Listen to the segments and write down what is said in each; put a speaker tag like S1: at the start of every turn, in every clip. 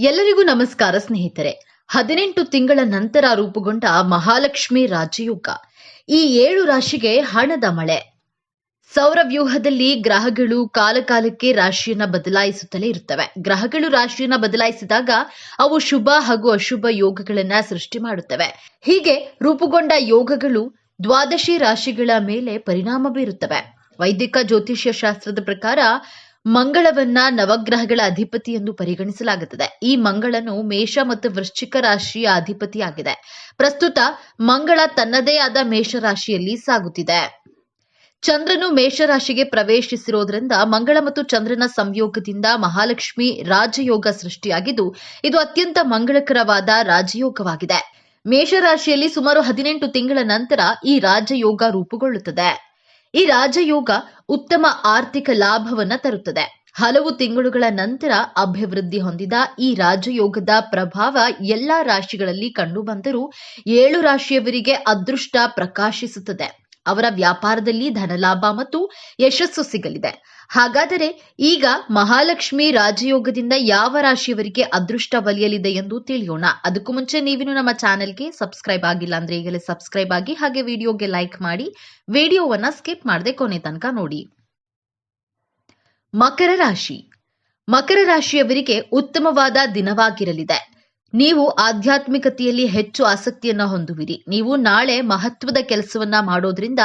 S1: ಎಲ್ಲರಿಗೂ ನಮಸ್ಕಾರ ಸ್ನೇಹಿತರೆ. ಹದಿನೆಂಟು ತಿಂಗಳ ನಂತರ ರೂಪುಗೊಂಡ ಮಹಾಲಕ್ಷ್ಮಿ ರಾಜಯೋಗ. ಈ ಏಳು ರಾಶಿಗೆ ಹಣದ ಮಳೆ. ಸೌರವ್ಯೂಹದಲ್ಲಿ ಗ್ರಹಗಳು ಕಾಲಕಾಲಕ್ಕೆ ರಾಶಿಯನ್ನ ಬದಲಾಯಿಸುತ್ತಲೇ ಇರುತ್ತವೆ. ಗ್ರಹಗಳು ರಾಶಿಯನ್ನ ಬದಲಾಯಿಸಿದಾಗ ಅವು ಶುಭ ಹಾಗೂ ಅಶುಭ ಯೋಗಗಳನ್ನ ಸೃಷ್ಟಿ ಮಾಡುತ್ತವೆ. ಹೀಗೆ ರೂಪುಗೊಂಡ ಯೋಗಗಳು ದ್ವಾದಶಿ ರಾಶಿಗಳ ಮೇಲೆ ಪರಿಣಾಮ ಬೀರುತ್ತವೆ. ವೈದಿಕ ಜ್ಯೋತಿಷ್ಯ ಶಾಸ್ತ್ರದ ಪ್ರಕಾರ ಮಂಗಳವನ್ನ ನವಗ್ರಹಗಳ ಅಧಿಪತಿ ಎಂದು ಪರಿಗಣಿಸಲಾಗುತ್ತದೆ. ಈ ಮಂಗಳನು ಮೇಷ ಮತ್ತು ವೃಶ್ಚಿಕ ರಾಶಿಯ ಅಧಿಪತಿಯಾಗಿದೆ. ಪ್ರಸ್ತುತ ಮಂಗಳ ತನ್ನದೇ ಆದ ಮೇಷರಾಶಿಯಲ್ಲಿ ಸಾಗುತ್ತಿದೆ. ಚಂದ್ರನು ಮೇಷರಾಶಿಗೆ ಪ್ರವೇಶಿಸಿರೋದ್ರಿಂದ ಮಂಗಳ ಮತ್ತು ಚಂದ್ರನ ಸಂಯೋಗದಿಂದ ಮಹಾಲಕ್ಷ್ಮಿ ರಾಜಯೋಗ ಸೃಷ್ಟಿಯಾಗಿದ್ದು, ಇದು ಅತ್ಯಂತ ಮಂಗಳಕರವಾದ ರಾಜಯೋಗವಾಗಿದೆ. ಮೇಷರಾಶಿಯಲ್ಲಿ ಸುಮಾರು ಹದಿನೆಂಟು ತಿಂಗಳ ನಂತರ ಈ ರಾಜಯೋಗ ರೂಪುಗೊಳ್ಳುತ್ತದೆ. ಈ ರಾಜಯೋಗ ಉತ್ತಮ ಆರ್ಥಿಕ ಲಾಭವನ್ನ ತರುತ್ತದೆ. ಹಲವು ತಿಂಗಳುಗಳ ನಂತರ ಅಭಿವೃದ್ಧಿ ಹೊಂದಿದ ಈ ರಾಜಯೋಗದ ಪ್ರಭಾವ ಎಲ್ಲಾ ರಾಶಿಗಳಲ್ಲಿ ಕಂಡುಬಂದರೂ ಏಳು ರಾಶಿಯವರಿಗೆ ಅದೃಷ್ಟ ಪ್ರಕಾಶಿಸುತ್ತದೆ. ಅವರ ವ್ಯಾಪಾರದಲ್ಲಿ ಧನಲಾಭ ಮತ್ತು ಯಶಸ್ಸು ಸಿಗಲಿದೆ. ಹಾಗಾದರೆ ಈಗ ಮಹಾಲಕ್ಷ್ಮಿ ರಾಜಯೋಗದಿಂದ ಯಾವ ರಾಶಿಯವರಿಗೆ ಅದೃಷ್ಟ ಒಲಿಯಲಿದೆ ಎಂದು ತಿಳಿಯೋಣ. ಅದಕ್ಕೂ ಮುಂಚೆ ನೀವಿನ್ನು ನಮ್ಮ ಚಾನೆಲ್ಗೆ ಸಬ್ಸ್ಕ್ರೈಬ್ ಆಗಿಲ್ಲ ಅಂದ್ರೆ ಈಗಲೇ ಸಬ್ಸ್ಕ್ರೈಬ್ ಆಗಿ ಹಾಗೆ ವಿಡಿಯೋಗೆ ಲೈಕ್ ಮಾಡಿ, ವಿಡಿಯೋವನ್ನ ಸ್ಕಿಪ್ ಮಾಡದೆ ಕೊನೆ ತನಕ ನೋಡಿ. ಮಕರ ರಾಶಿ. ಮಕರ ರಾಶಿಯವರಿಗೆ ಉತ್ತಮವಾದ ದಿನವಾಗಿರಲಿದೆ. ನೀವು ಆಧ್ಯಾತ್ಮಿಕತೆಯಲ್ಲಿ ಹೆಚ್ಚು ಆಸಕ್ತಿಯನ್ನ ಹೊಂದುವಿರಿ. ನೀವು ನಾಳೆ ಮಹತ್ವದ ಕೆಲಸವನ್ನ ಮಾಡೋದ್ರಿಂದ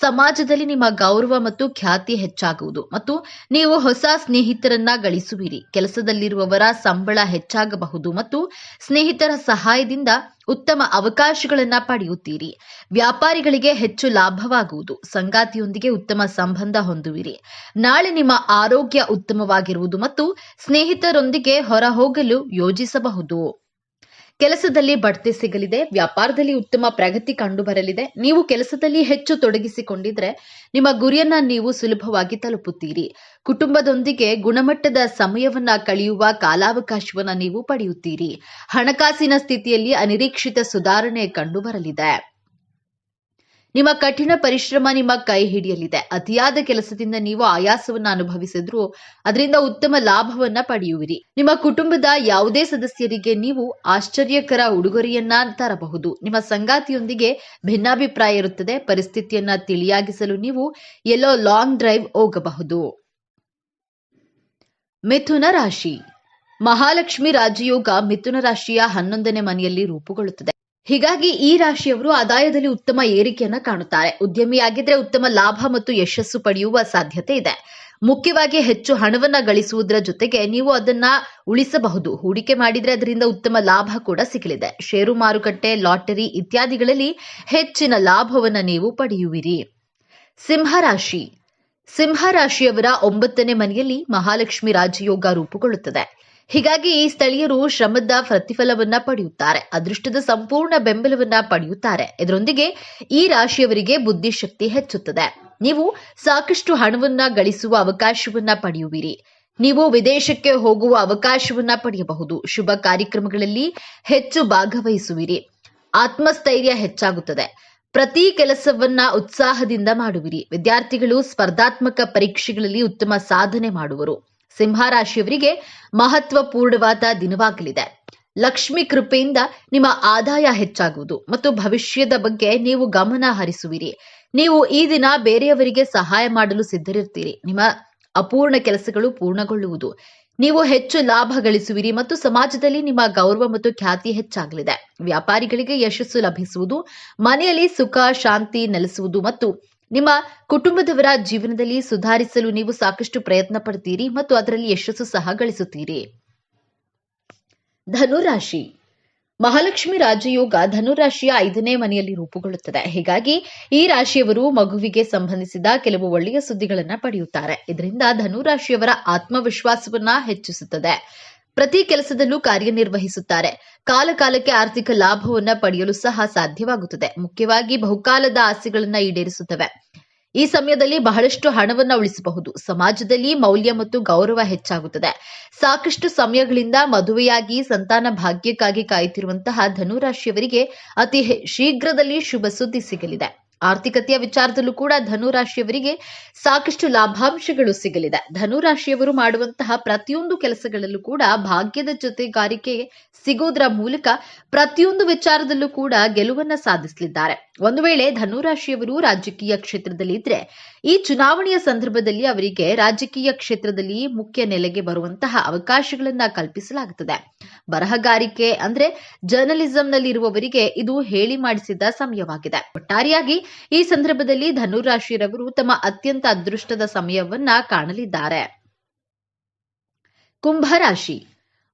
S1: ಸಮಾಜದಲ್ಲಿ ನಿಮ್ಮ ಗೌರವ ಮತ್ತು ಖ್ಯಾತಿ ಹೆಚ್ಚಾಗುವುದು. ಮತ್ತು ನೀವು ಹೊಸ ಸ್ನೇಹಿತರನ್ನ ಗಳಿಸುವಿರಿ. ಕೆಲಸದಲ್ಲಿರುವವರ ಸಂಬಳ ಹೆಚ್ಚಾಗಬಹುದು ಮತ್ತು ಸ್ನೇಹಿತರ ಸಹಾಯದಿಂದ ಉತ್ತಮ ಅವಕಾಶಗಳನ್ನ ಪಡೆಯುತ್ತೀರಿ. ವ್ಯಾಪಾರಿಗಳಿಗೆ ಹೆಚ್ಚು ಲಾಭವಾಗುವುದು. ಸಂಗಾತಿಯೊಂದಿಗೆ ಉತ್ತಮ ಸಂಬಂಧ ಹೊಂದುವಿರಿ. ನಾಳೆ ನಿಮ್ಮ ಆರೋಗ್ಯ ಉತ್ತಮವಾಗಿರುವುದು ಮತ್ತು ಸ್ನೇಹಿತರೊಂದಿಗೆ ಹೊರ ಹೋಗಲು ಯೋಜಿಸಬಹುದು. ಕೆಲಸದಲ್ಲಿ ಬಡ್ತಿ ಸಿಗಲಿದೆ, ವ್ಯಾಪಾರದಲ್ಲಿ ಉತ್ತಮ ಪ್ರಗತಿ ಕಂಡು ಬರಲಿದೆ ನೀವು ಕೆಲಸದಲ್ಲಿ ಹೆಚ್ಚು ತೊಡಗಿಸಿಕೊಂಡಿದ್ರೆ ನಿಮ್ಮ ಗುರಿಯನ್ನ ನೀವು ಸುಲಭವಾಗಿ ತಲುಪುತ್ತೀರಿ. ಕುಟುಂಬದೊಂದಿಗೆ ಗುಣಮಟ್ಟದ ಸಮಯವನ್ನ ಕಳೆಯುವ ಕಾಲಾವಕಾಶವನ್ನ ನೀವು ಪಡೆಯುತ್ತೀರಿ. ಹಣಕಾಸಿನ ಸ್ಥಿತಿಯಲ್ಲಿ ಅನಿರೀಕ್ಷಿತ ಸುಧಾರಣೆ ಕಂಡು ಬರಲಿದೆ ನಿಮ್ಮ ಕಠಿಣ ಪರಿಶ್ರಮ ನಿಮ್ಮ ಕೈ ಹಿಡಿಯಲಿದೆ. ಅತಿಯಾದ ಕೆಲಸದಿಂದ ನೀವು ಆಯಾಸವನ್ನ ಅನುಭವಿಸಿದ್ರು ಅದರಿಂದ ಉತ್ತಮ ಲಾಭವನ್ನ ಪಡೆಯುವಿರಿ. ನಿಮ್ಮ ಕುಟುಂಬದ ಯಾವುದೇ ಸದಸ್ಯರಿಗೆ ನೀವು ಆಶ್ಚರ್ಯಕರ ಉಡುಗೊರೆಯನ್ನ ತರಬಹುದು. ನಿಮ್ಮ ಸಂಗಾತಿಯೊಂದಿಗೆ ಭಿನ್ನಾಭಿಪ್ರಾಯ ಇರುತ್ತದೆ. ಪರಿಸ್ಥಿತಿಯನ್ನ ತಿಳಿಯಾಗಿಸಲು ನೀವು ಎಲ್ಲೋ ಲಾಂಗ್ ಡ್ರೈವ್ ಹೋಗಬಹುದು. ಮಿಥುನ ರಾಶಿ. ಮಹಾಲಕ್ಷ್ಮಿ ರಾಜಯೋಗ ಮಿಥುನ ರಾಶಿಯ ಹನ್ನೊಂದನೇ ಮನೆಯಲ್ಲಿ ರೂಪುಗೊಳ್ಳುತ್ತದೆ. ಹೀಗಾಗಿ ಈ ರಾಶಿಯವರು ಆದಾಯದಲ್ಲಿ ಉತ್ತಮ ಏರಿಕೆಯನ್ನ ಕಾಣುತ್ತಾರೆ. ಉದ್ಯಮಿಯಾಗಿದ್ರೆ ಉತ್ತಮ ಲಾಭ ಮತ್ತು ಯಶಸ್ಸು ಪಡೆಯುವ ಸಾಧ್ಯತೆ ಇದೆ. ಮುಖ್ಯವಾಗಿ ಹೆಚ್ಚು ಹಣವನ್ನ ಗಳಿಸುವುದರ ಜೊತೆಗೆ ನೀವು ಅದನ್ನ ಉಳಿಸಬಹುದು. ಹೂಡಿಕೆ ಮಾಡಿದ್ರೆ ಅದರಿಂದ ಉತ್ತಮ ಲಾಭ ಕೂಡ ಸಿಗಲಿದೆ. ಷೇರು ಮಾರುಕಟ್ಟೆ, ಲಾಟರಿ ಇತ್ಯಾದಿಗಳಲ್ಲಿ ಹೆಚ್ಚಿನ ಲಾಭವನ್ನ ನೀವು ಪಡೆಯುವಿರಿ. ಸಿಂಹರಾಶಿ ಸಿಂಹರಾಶಿಯವರ ಒಂಬತ್ತನೇ ಮನೆಯಲ್ಲಿ ಮಹಾಲಕ್ಷ್ಮಿ ರಾಜಯೋಗ ರೂಪುಗೊಳ್ಳುತ್ತದೆ. ಹೀಗಾಗಿ ಈ ಸ್ಥಳೀಯರು ಶ್ರಮದ ಪ್ರತಿಫಲವನ್ನ ಪಡೆಯುತ್ತಾರೆ. ಅದೃಷ್ಟದ ಸಂಪೂರ್ಣ ಬೆಂಬಲವನ್ನ ಪಡೆಯುತ್ತಾರೆ. ಇದರೊಂದಿಗೆ ಈ ರಾಶಿಯವರಿಗೆ ಬುದ್ಧಿಶಕ್ತಿ ಹೆಚ್ಚುತ್ತದೆ. ನೀವು ಸಾಕಷ್ಟು ಹಣವನ್ನ ಗಳಿಸುವ ಅವಕಾಶವನ್ನ ಪಡೆಯುವಿರಿ. ನೀವು ವಿದೇಶಕ್ಕೆ ಹೋಗುವ ಅವಕಾಶವನ್ನ ಪಡೆಯಬಹುದು. ಶುಭ ಕಾರ್ಯಕ್ರಮಗಳಲ್ಲಿ ಹೆಚ್ಚು ಭಾಗವಹಿಸುವಿರಿ. ಆತ್ಮಸ್ಥೈರ್ಯ ಹೆಚ್ಚಾಗುತ್ತದೆ. ಪ್ರತಿ ಕೆಲಸವನ್ನ ಉತ್ಸಾಹದಿಂದ ಮಾಡುವಿರಿ. ವಿದ್ಯಾರ್ಥಿಗಳು ಸ್ಪರ್ಧಾತ್ಮಕ ಪರೀಕ್ಷೆಗಳಲ್ಲಿ ಉತ್ತಮ ಸಾಧನೆ ಮಾಡುವರು. ಸಿಂಹರಾಶಿಯವರಿಗೆ ಮಹತ್ವಪೂರ್ಣವಾದ ದಿನವಾಗಲಿದೆ. ಲಕ್ಷ್ಮಿ ಕೃಪೆಯಿಂದ ನಿಮ್ಮ ಆದಾಯ ಹೆಚ್ಚಾಗುವುದು ಮತ್ತು ಭವಿಷ್ಯದ ಬಗ್ಗೆ ನೀವು ಗಮನ ಹರಿಸುವಿರಿ. ನೀವು ಈ ದಿನ ಬೇರೆಯವರಿಗೆ ಸಹಾಯ ಮಾಡಲು ಸಿದ್ಧರಿರ್ತೀರಿ ನಿಮ್ಮ ಅಪೂರ್ಣ ಕೆಲಸಗಳು ಪೂರ್ಣಗೊಳ್ಳುವುದು. ನೀವು ಹೆಚ್ಚು ಲಾಭ ಗಳಿಸುವಿರಿ ಮತ್ತು ಸಮಾಜದಲ್ಲಿ ನಿಮ್ಮ ಗೌರವ ಮತ್ತು ಖ್ಯಾತಿ ಹೆಚ್ಚಾಗಲಿದೆ. ವ್ಯಾಪಾರಿಗಳಿಗೆ ಯಶಸ್ಸು ಲಭಿಸುವುದು, ಮನೆಯಲ್ಲಿ ಸುಖ, ಶಾಂತಿ ನೆಲೆಸುವುದು ಮತ್ತು ನಿಮ್ಮ ಕುಟುಂಬದವರ ಜೀವನದಲ್ಲಿ ಸುಧಾರಿಸಲು ನೀವು ಸಾಕಷ್ಟು ಪ್ರಯತ್ನ ಪಡ್ತೀರಿ ಮತ್ತು ಅದರಲ್ಲಿ ಯಶಸ್ಸು ಸಹ ಗಳಿಸುತ್ತೀರಿ. ಧನುರಾಶಿ. ಮಹಾಲಕ್ಷ್ಮಿ ರಾಜಯೋಗ ಧನುರಾಶಿಯ ಐದನೇ ಮನೆಯಲ್ಲಿ ರೂಪುಗೊಳ್ಳುತ್ತದೆ. ಹೀಗಾಗಿ ಈ ರಾಶಿಯವರು ಮಗುವಿಗೆ ಸಂಬಂಧಿಸಿದ ಕೆಲವು ಒಳ್ಳೆಯ ಸುದ್ದಿಗಳನ್ನ ಪಡೆಯುತ್ತಾರೆ. ಇದರಿಂದ ಧನುರಾಶಿಯವರ ಆತ್ಮವಿಶ್ವಾಸವನ್ನ ಹೆಚ್ಚಿಸುತ್ತದೆ. ಪ್ರತಿ ಕೆಲಸದಲ್ಲೂ ಕಾರ್ಯನಿರ್ವಹಿಸುತ್ತಾರೆ. ಕಾಲಕಾಲಕ್ಕೆ ಆರ್ಥಿಕ ಲಾಭವನ್ನ ಪಡೆಯಲು ಸಹ ಸಾಧ್ಯವಾಗುತ್ತದೆ. ಮುಖ್ಯವಾಗಿ ಬಹುಕಾಲದ ಆಸೆಗಳನ್ನ ಈಡೇರಿಸುತ್ತವೆ. ಈ ಸಮಯದಲ್ಲಿ ಬಹಳಷ್ಟು ಹಣವನ್ನ ಉಳಿಸಬಹುದು. ಸಮಾಜದಲ್ಲಿ ಮೌಲ್ಯ ಮತ್ತು ಗೌರವ ಹೆಚ್ಚಾಗುತ್ತದೆ. ಸಾಕಷ್ಟು ಸಮಯಗಳಿಂದ ಮದುವೆಯಾಗಿ ಸಂತಾನ ಭಾಗ್ಯಕ್ಕಾಗಿ ಕಾಯುತ್ತಿರುವಂತಹ ಧನುರಾಶಿಯವರಿಗೆ ಅತಿ ಶೀಘ್ರದಲ್ಲಿ ಶುಭ ಸುದ್ದಿ ಸಿಗಲಿದೆ. ಆರ್ಥಿಕತೆಯ ವಿಚಾರದಲ್ಲೂ ಕೂಡ ಧನು ರಾಶಿಯವರಿಗೆ ಸಾಕಷ್ಟು ಲಾಭಾಂಶಗಳು ಸಿಗಲಿದೆ. ಧನು ರಾಶಿಯವರು ಮಾಡುವಂತಹ ಪ್ರತಿಯೊಂದು ಕೆಲಸಗಳಲ್ಲೂ ಕೂಡ ಭಾಗ್ಯದ ಜೊತೆಗಾರಿಕೆ ಸಿಗೋದ್ರ ಮೂಲಕ ಪ್ರತಿಯೊಂದು ವಿಚಾರದಲ್ಲೂ ಕೂಡ ಗೆಲುವನ್ನ ಸಾಧಿಸಲಿದ್ದಾರೆ. ಒಂದು ವೇಳೆ ಧನು ರಾಶಿಯವರು ರಾಜಕೀಯ ಕ್ಷೇತ್ರದಲ್ಲಿ ಇದ್ರೆ ಈ ಚುನಾವಣೆಯ ಸಂದರ್ಭದಲ್ಲಿ ಅವರಿಗೆ ರಾಜಕೀಯ ಕ್ಷೇತ್ರದಲ್ಲಿ ಮುಖ್ಯ ನೆಲೆಗೆ ಬರುವಂತಹ ಅವಕಾಶಗಳನ್ನ ಕಲ್ಪಿಸಲಾಗುತ್ತದೆ. ಬರಹಗಾರಿಕೆ ಅಂದ್ರೆ ಜರ್ನಲಿಸಂನಲ್ಲಿ ಇರುವವರಿಗೆ ಇದು ಹೇಳಿ ಮಾಡಿಸಿದ ಸಮಯವಾಗಿದೆ. ಒಟ್ಟಾರೆಯಾಗಿ ಈ ಸಂದರ್ಭದಲ್ಲಿ ಧನುರ್ ರಾಶಿಯರವರು ತಮ್ಮ ಅತ್ಯಂತ ಅದೃಷ್ಟದ ಸಮಯವನ್ನ ಕಾಣಲಿದ್ದಾರೆ. ಕುಂಭರಾಶಿ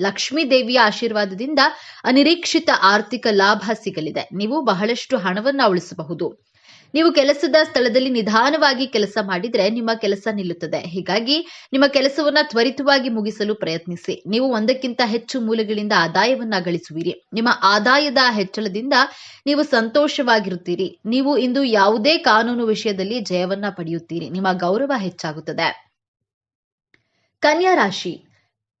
S1: ಲಕ್ಷ್ಮೀ ದೇವಿಯ ಆಶೀರ್ವಾದದಿಂದ ಅನಿರೀಕ್ಷಿತ ಆರ್ಥಿಕ ಲಾಭ ಸಿಗಲಿದೆ. ನೀವು ಬಹಳಷ್ಟು ಹಣವನ್ನ ಉಳಿಸಬಹುದು. ನೀವು ಕೆಲಸದ ಸ್ಥಳದಲ್ಲಿ ನಿಧಾನವಾಗಿ ಕೆಲಸ ಮಾಡಿದ್ರೆ ನಿಮ್ಮ ಕೆಲಸ ನಿಲ್ಲುತ್ತದೆ. ಹೀಗಾಗಿ ನಿಮ್ಮ ಕೆಲಸವನ್ನ ತ್ವರಿತವಾಗಿ ಮುಗಿಸಲು ಪ್ರಯತ್ನಿಸಿ. ನೀವು ಒಂದಕ್ಕಿಂತ ಹೆಚ್ಚು ಮೂಲಗಳಿಂದ ಆದಾಯವನ್ನ ಗಳಿಸುವಿರಿ. ನಿಮ್ಮ ಆದಾಯದ ಹೆಚ್ಚಳದಿಂದ ನೀವು ಸಂತೋಷವಾಗಿರುತ್ತೀರಿ. ನೀವು ಇಂದು ಯಾವುದೇ ಕಾನೂನು ವಿಷಯದಲ್ಲಿ ಜಯವನ್ನ ಪಡೆಯುತ್ತೀರಿ. ನಿಮ್ಮ ಗೌರವ ಹೆಚ್ಚಾಗುತ್ತದೆ. ಕನ್ಯಾ ರಾಶಿ.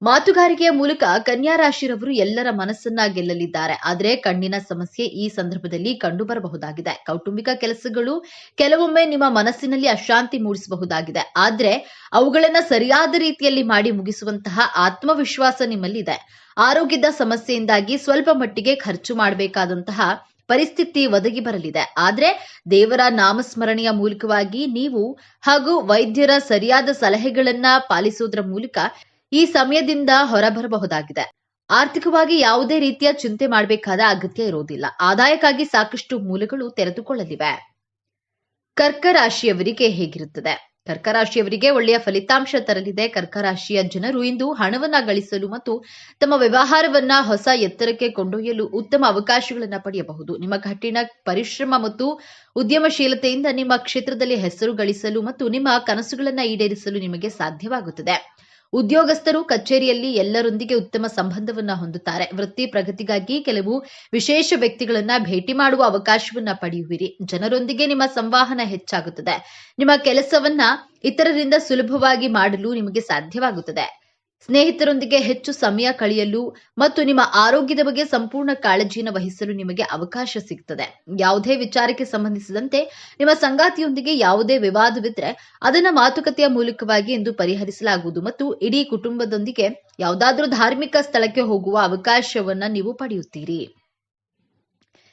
S1: ಮಾತುಗಾರಿಕೆಯ ಮೂಲಕ ಕನ್ಯಾ ರಾಶಿರವರು ಎಲ್ಲರ ಮನಸ್ಸನ್ನ ಗೆಲ್ಲಲಿದ್ದಾರೆ. ಆದರೆ ಕಣ್ಣಿನ ಸಮಸ್ಯೆ ಈ ಸಂದರ್ಭದಲ್ಲಿ ಕಂಡುಬರಬಹುದಾಗಿದೆ. ಕೌಟುಂಬಿಕ ಕೆಲಸಗಳು ಕೆಲವೊಮ್ಮೆ ನಿಮ್ಮ ಮನಸ್ಸಿನಲ್ಲಿ ಅಶಾಂತಿ ಮೂಡಿಸಬಹುದಾಗಿದೆ. ಆದ್ರೆ ಅವುಗಳನ್ನ ಸರಿಯಾದ ರೀತಿಯಲ್ಲಿ ಮಾಡಿ ಮುಗಿಸುವಂತಹ ಆತ್ಮವಿಶ್ವಾಸ ನಿಮ್ಮಲ್ಲಿದೆ. ಆರೋಗ್ಯದ ಸಮಸ್ಯೆಯಿಂದಾಗಿ ಸ್ವಲ್ಪ ಮಟ್ಟಿಗೆ ಖರ್ಚು ಮಾಡಬೇಕಾದಂತಹ ಪರಿಸ್ಥಿತಿ ಒದಗಿ ಬರಲಿದೆ. ಆದ್ರೆ ದೇವರ ನಾಮಸ್ಮರಣೆಯ ಮೂಲಕವಾಗಿ ನೀವು ಹಾಗೂ ವೈದ್ಯರ ಸರಿಯಾದ ಸಲಹೆಗಳನ್ನ ಪಾಲಿಸುವುದರ ಮೂಲಕ ಈ ಸಮಯದಿಂದ ಹೊರಬರಬಹುದಾಗಿದೆ. ಆರ್ಥಿಕವಾಗಿ ಯಾವುದೇ ರೀತಿಯ ಚಿಂತೆ ಮಾಡಬೇಕಾದ ಅಗತ್ಯ ಇರುವುದಿಲ್ಲ. ಆದಾಯಕ್ಕಾಗಿ ಸಾಕಷ್ಟು ಮೂಲಗಳು ತೆರೆದುಕೊಳ್ಳಲಿವೆ. ಕರ್ಕ ರಾಶಿಯವರಿಗೆ ಹೇಗಿರುತ್ತದೆ? ಕರ್ಕ ರಾಶಿಯವರಿಗೆ ಒಳ್ಳೆಯ ಫಲಿತಾಂಶ ತರಲಿದೆ. ಕರ್ಕ ರಾಶಿಯ ಜನರು ಇಂದು ಹಣವನ್ನ ಗಳಿಸಲು ಮತ್ತು ತಮ್ಮ ವ್ಯವಹಾರವನ್ನ ಹೊಸ ಎತ್ತರಕ್ಕೆ ಕೊಂಡೊಯ್ಯಲು ಉತ್ತಮ ಅವಕಾಶಗಳನ್ನ ಪಡೆಯಬಹುದು. ನಿಮ್ಮ ಕಠಿಣ ಪರಿಶ್ರಮ ಮತ್ತು ಉದ್ಯಮಶೀಲತೆಯಿಂದ ನಿಮ್ಮ ಕ್ಷೇತ್ರದಲ್ಲಿ ಹೆಸರು ಗಳಿಸಲು ಮತ್ತು ನಿಮ್ಮ ಕನಸುಗಳನ್ನು ಈಡೇರಿಸಲು ನಿಮಗೆ ಸಾಧ್ಯವಾಗುತ್ತದೆ. ಉದ್ಯೋಗಸ್ಥರು ಕಚೇರಿಯಲ್ಲಿ ಎಲ್ಲರೊಂದಿಗೆ ಉತ್ತಮ ಸಂಬಂಧವನ್ನ ಹೊಂದುತ್ತಾರೆ. ವೃತ್ತಿ ಪ್ರಗತಿಗಾಗಿ ಕೆಲವು ವಿಶೇಷ ವ್ಯಕ್ತಿಗಳನ್ನ ಭೇಟಿ ಮಾಡುವ ಅವಕಾಶವನ್ನ ಪಡೆಯುವಿರಿ. ಜನರೊಂದಿಗೆ ನಿಮ್ಮ ಸಂವಹನ ಹೆಚ್ಚಾಗುತ್ತದೆ. ನಿಮ್ಮ ಕೆಲಸವನ್ನ ಇತರರಿಂದ ಸುಲಭವಾಗಿ ಮಾಡಲು ನಿಮಗೆ ಸಾಧ್ಯವಾಗುತ್ತದೆ. ಸ್ನೇಹಿತರೊಂದಿಗೆ ಹೆಚ್ಚು ಸಮಯ ಕಳೆಯಲು ಮತ್ತು ನಿಮ್ಮ ಆರೋಗ್ಯದ ಬಗ್ಗೆ ಸಂಪೂರ್ಣ ಕಾಳಜಿಯನ್ನು ವಹಿಸಲು ನಿಮಗೆ ಅವಕಾಶ ಸಿಗ್ತದೆ. ಯಾವುದೇ ವಿಚಾರಕ್ಕೆ ಸಂಬಂಧಿಸಿದಂತೆ ನಿಮ್ಮ ಸಂಗಾತಿಯೊಂದಿಗೆ ಯಾವುದೇ ವಿವಾದವಿದ್ರೆ ಅದನ್ನು ಮಾತುಕತೆಯ ಮೂಲಕವಾಗಿ ಎಂದು ಪರಿಹರಿಸಲಾಗುವುದು ಮತ್ತು ಇಡೀ ಕುಟುಂಬದೊಂದಿಗೆ ಯಾವುದಾದ್ರೂ ಧಾರ್ಮಿಕ ಸ್ಥಳಕ್ಕೆ ಹೋಗುವ ಅವಕಾಶವನ್ನ ನೀವು ಪಡೆಯುತ್ತೀರಿ.